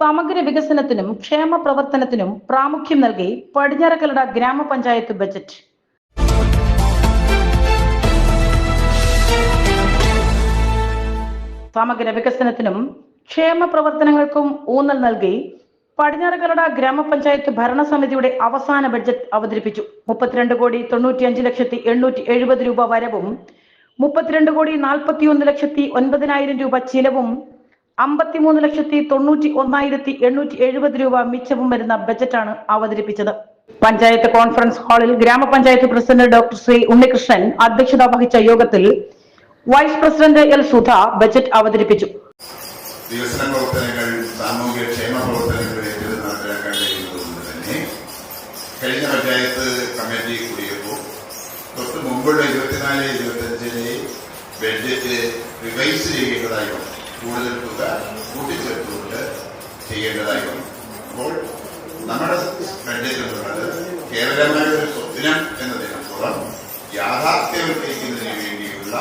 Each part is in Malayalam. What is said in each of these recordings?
സമഗ്ര വികസനത്തിനും ക്ഷേമ പ്രവർത്തനത്തിനും പ്രാമുഖ്യം നൽകി പടിഞ്ഞാറക്കലട ഗ്രാമപഞ്ചായത്ത് ബജറ്റ്. സമഗ്ര വികസനത്തിനും ക്ഷേമ പ്രവർത്തനങ്ങൾക്കും ഊന്നൽ നൽകി പടിഞ്ഞാറക്കലട ഗ്രാമപഞ്ചായത്ത് ഭരണസമിതിയുടെ അവസാന ബഡ്ജറ്റ് അവതരിപ്പിച്ചു. മുപ്പത്തിരണ്ട് കോടി തൊണ്ണൂറ്റിയഞ്ച് ലക്ഷത്തി എണ്ണൂറ്റി എഴുപത് രൂപ വരവും മുപ്പത്തിരണ്ട് കോടി നാൽപ്പത്തിയൊന്ന് ലക്ഷത്തി ഒൻപതിനായിരം രൂപ ചിലവും അമ്പത്തിമൂന്ന് ലക്ഷത്തി തൊണ്ണൂറ്റി ഒന്നായിരത്തി എണ്ണൂറ്റി എഴുപത് രൂപ മിച്ചവും വരുന്ന ബജറ്റാണ് അവതരിപ്പിച്ചത്. പഞ്ചായത്ത് കോൺഫറൻസ് ഹാളിൽ ഗ്രാമപഞ്ചായത്ത് പ്രസിഡന്റ് ഡോക്ടർ ശ്രീ ഉണ്ണികൃഷ്ണൻ അധ്യക്ഷത വഹിച്ച യോഗത്തിൽ vice president L Sudha budget അവതരിപ്പിച്ചു. കഴിഞ്ഞ പഞ്ചായത്ത് കമ്മിറ്റി കൂടിയപ്പോൾ തൊട്ട് മുമ്പുള്ള ഇരുപത്തിനാല് ഇരുപത്തഞ്ചിലെ ബഡ്ജറ്റ് റിവൈസ് ചെയ്യേണ്ടതായി വന്നു. കൂടുതൽ തുക കൂട്ടിച്ചേർത്തുകൊണ്ട് ചെയ്യേണ്ടതായി വന്നു അപ്പോൾ നമ്മുടെ ബഡ്ജറ്റ് എന്നുള്ളത് കേവലമായ ഒരു സ്വപ്നം എന്നതിനപ്പുറം യാഥാർത്ഥ്യവൽക്കരിക്കുന്നതിന് വേണ്ടിയുള്ള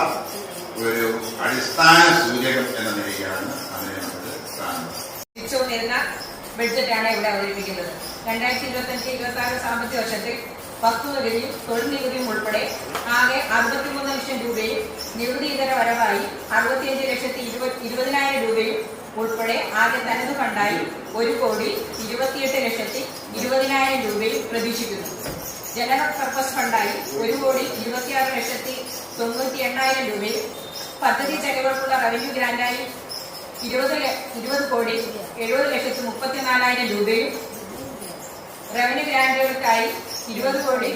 ഒരു അടിസ്ഥാന സൂചകം എന്ന നിലയിലാണ് അതിനെ നമുക്ക് കാണുന്നത്. ബഡ്ജറ്റാണ് ഇവിടെ അവതരിപ്പിക്കുന്നത്. രണ്ടായിരത്തി ഇരുപത്തി അഞ്ച് ഇരുപത്തി ആറ് സാമ്പത്തിക വർഷത്തിൽ വസ്തുനികുതിയും തൊഴിൽ നികുതിയും ഉൾപ്പെടെ ആകെ അറുപത്തിമൂന്ന് ലക്ഷം രൂപയും നികുതി ഇതര വരവായി അറുപത്തിയഞ്ച് ലക്ഷത്തി ഇരുപത് ഇരുപതിനായിരം രൂപയും ഉൾപ്പെടെ ആകെ തനത് ഫണ്ടായി ഒരു കോടി ഇരുപത്തിയെട്ട് ലക്ഷത്തി ഇരുപതിനായിരം രൂപയും പ്രതീക്ഷിക്കുന്നു. ജനറൽ പർപ്പസ് ഫണ്ടായി ഒരു കോടി ഇരുപത്തിയാറ് ലക്ഷത്തി തൊണ്ണൂറ്റി എണ്ണായിരം രൂപയും പദ്ധതി ചെലവുകൾക്കുള്ള റവന്യൂ ഗ്രാൻഡായി ഇരുപത് ഇരുപത് കോടി എഴുപത് ലക്ഷത്തി മുപ്പത്തിനാലായിരം രൂപയും റവന്യൂ ഗ്രാന്റുകൾക്കായി ഇരുപത് കോടി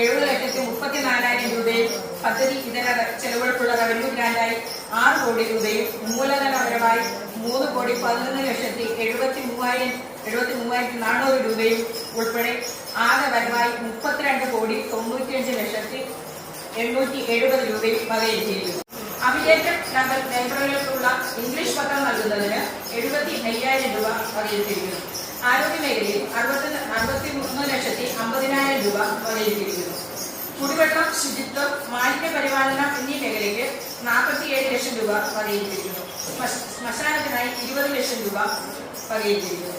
എഴുപത് ലക്ഷത്തി മുപ്പത്തി നാലായിരം രൂപയും പദ്ധതി ഇതര ചെലവുകൾക്കുള്ള റവന്യൂ ഗ്രാന്റായി ആറ് കോടി രൂപയും മൂലധനപരമായി മൂന്ന് കോടി പതിനൊന്ന് ലക്ഷത്തി എഴുപത്തി മൂവായിരം എഴുപത്തി മൂവായിരത്തി നാനൂറ് രൂപയും ഉൾപ്പെടെ ആകെ വരവായി മുപ്പത്തിരണ്ട് കോടി തൊണ്ണൂറ്റിയഞ്ച് ലക്ഷത്തി എണ്ണൂറ്റി എഴുപത് രൂപയും വകയിരുത്തിയിരിക്കുന്നു. അഭിലേറ്റം നമ്പർ ലൈബ്രറികൾക്കുള്ള ഇംഗ്ലീഷ് പത്രം നൽകുന്നതിന് എഴുപത്തി അയ്യായിരം രൂപ വകയിരുത്തിയിരിക്കുന്നു. ആരോഗ്യ മേഖലയിൽ അറുപത്തി അറുപത്തി മൂന്ന് അമ്പതിനായിരം രൂപ വകയിരുത്തിയിരിക്കുന്നു കുടിവെള്ളം ശുചിത്വം മാലിന്യ പരിപാലനം എന്നീ മേഖലയ്ക്ക് നാൽപ്പത്തിയേഴ് ലക്ഷം രൂപ വകയിരുത്തിയിരിക്കുന്നു. ശ്മശ- ശ്മശാനത്തിനായി ഇരുപത് ലക്ഷം രൂപ വകയിരുത്തിയിരിക്കുന്നു.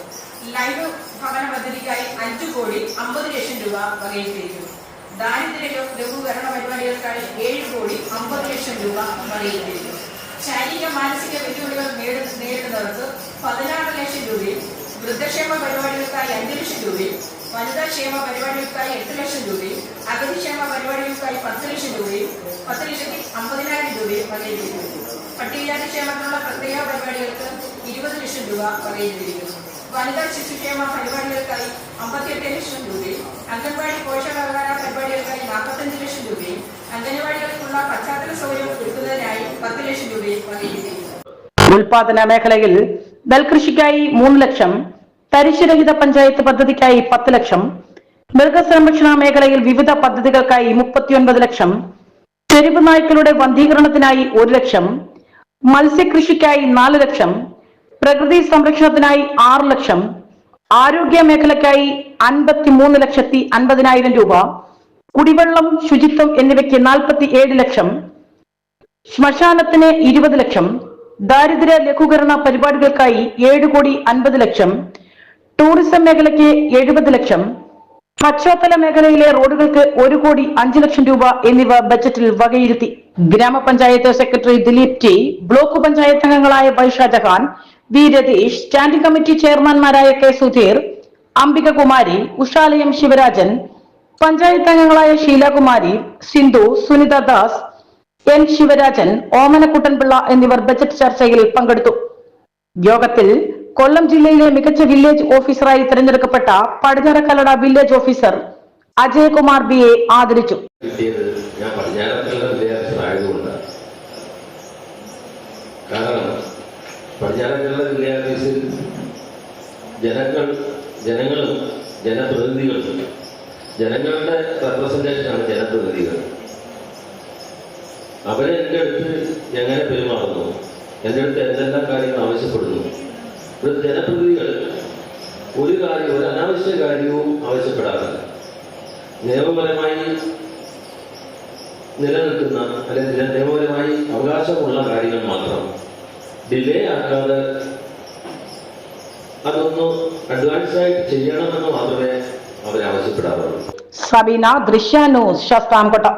ലൈവ് ഭവന പദ്ധതിക്കായി അഞ്ചു കോടി അമ്പത് ലക്ഷം രൂപ വകയിരുത്തിയിരിക്കുന്നു. ദാരിദ്ര്യ ലഘു- ലഘൂകരണ പരിപാടികൾക്കായി ഏഴ് കോടി അമ്പത് ലക്ഷം രൂപ വകയിരുത്തിയിരിക്കുന്നു. ശാരീരിക മാനസിക വെല്ലുവിളികൾ നേരിട- നേരിടുന്നവർക്ക് പതിനാറ് ലക്ഷം രൂപയും വൃദ്ധക്ഷേമ പരിപാടികൾക്കായി അഞ്ച് ലക്ഷം രൂപയും വനിതാ ക്ഷേമ പരിപാടികൾക്കായി എട്ട് ലക്ഷം രൂപയും അഗതിക്ഷേമ പരിപാടികൾക്കായി പത്ത് ലക്ഷം രൂപയും പത്ത് ലക്ഷത്തി അമ്പതിനായിരം രൂപയും വകയിരുത്തിയിരിക്കുന്നു പട്ടികജാതി ക്ഷേമത്തിനുള്ള പ്രത്യേക പരിപാടികൾക്ക് ഇരുപത് ലക്ഷം രൂപ വകയിരുത്തിയിരിക്കുന്നു. വനിതാ ശിശുക്ഷേമ പരിപാടികൾക്കായി അമ്പത്തിയെട്ട് ലക്ഷം രൂപയും അംഗൻവാടി പോഷകാഹാര പരിപാടികൾക്കായി നാൽപ്പത്തഞ്ച് ലക്ഷം രൂപയും അംഗൻവാടികൾക്കുള്ള പശ്ചാത്തല സൗകര്യം ഒരുക്കുന്നതിനായി പത്ത് ലക്ഷം രൂപയും വകയിരുത്തിയിരിക്കുന്നു. ഉൽപാദന മേഖലയിൽ നെൽകൃഷിക്കായി മൂന്ന് ലക്ഷം തരിശുരഹിത പഞ്ചായത്ത് പദ്ധതിക്കായി പത്ത് ലക്ഷം. മൃഗസംരക്ഷണ മേഖലയിൽ വിവിധ പദ്ധതികൾക്കായി മുപ്പത്തിയൊൻപത് ലക്ഷം. തെരുവ് നായ്ക്കളുടെ വന്ധീകരണത്തിനായി ഒരു ലക്ഷം. മത്സ്യകൃഷിക്കായി നാല് ലക്ഷം. പ്രകൃതി സംരക്ഷണത്തിനായി ആറ് ലക്ഷം. ആരോഗ്യ മേഖലയ്ക്കായി അൻപത്തിമൂന്ന് ലക്ഷത്തി അൻപതിനായിരം രൂപ. കുടിവെള്ളം ശുചിത്വം എന്നിവയ്ക്ക് നാൽപ്പത്തി ഏഴ് ലക്ഷം. ശ്മശാനത്തിന് ഇരുപത് ലക്ഷം. ദാരിദ്ര്യ ലഘൂകരണ പരിപാടികൾക്കായി ഏഴ് കോടി അൻപത് ലക്ഷം. ടൂറിസം മേഖലയ്ക്ക് എഴുപത് ലക്ഷം. പശ്ചാത്തല മേഖലയിലെ റോഡുകൾക്ക് ഒരു കോടി അഞ്ച് ലക്ഷം രൂപ എന്നിവ ബജറ്റിൽ വകയിരുത്തി. ഗ്രാമപഞ്ചായത്ത് secretary Dileep T block panchayat അംഗങ്ങളായ Baisha Jahan V Ratheesh standing committee ചെയർമാൻമാരായ K Sudheer Ambikakumari Ushalayam Sivarajan panchayat അംഗങ്ങളായ ഷീലകുമാരി സിന്ധു സുനിത ദാസ് എൻ ശിവരാജൻ ഓമനക്കുട്ടൻപിള്ള എന്നിവർ ബജറ്റ് ചർച്ചയിൽ പങ്കെടുത്തു. യോഗത്തിൽ കൊല്ലം ജില്ലയിലെ മികച്ച വില്ലേജ് ഓഫീസറായി തിരഞ്ഞെടുക്കപ്പെട്ട Padinjarekallada village officer Ajayakumar B A ആദരിച്ചു കാരണം പടിഞ്ഞാറത്തുള്ള വിദ്യാഭ്യാസത്തിൽ ജനങ്ങൾ ജനങ്ങളും ജനപ്രതിനിധികളും ജനങ്ങളുടെ റെപ്രസെന്റേഷനാണ് ജനപ്രതിനിധികൾ. അവരെ എന്റെ അടുത്ത് എങ്ങനെ പെരുമാറുന്നു? എന്റെ അടുത്ത് എന്തെല്ലാം കാര്യങ്ങൾ ആവശ്യപ്പെടുന്നു? ജനപ്രതിനിധികൾ ഒരു കാര്യം ഒരു അനാവശ്യ കാര്യവും ആവശ്യപ്പെടാറില്ല. നിയമപരമായി നിലനിൽക്കുന്ന അല്ലെങ്കിൽ നിയമപരമായി അവകാശമുള്ള കാര്യങ്ങൾ മാത്രം ഡിലേ ആക്കാതെ അതൊന്ന് അഡ്വാൻസ് ആയിട്ട് ചെയ്യണമെന്ന് മാത്രമേ അവർ ആവശ്യപ്പെടാറുള്ളൂ സബീന ദൃശ്യ ന്യൂസ് ശാസ്താംകോട്ട.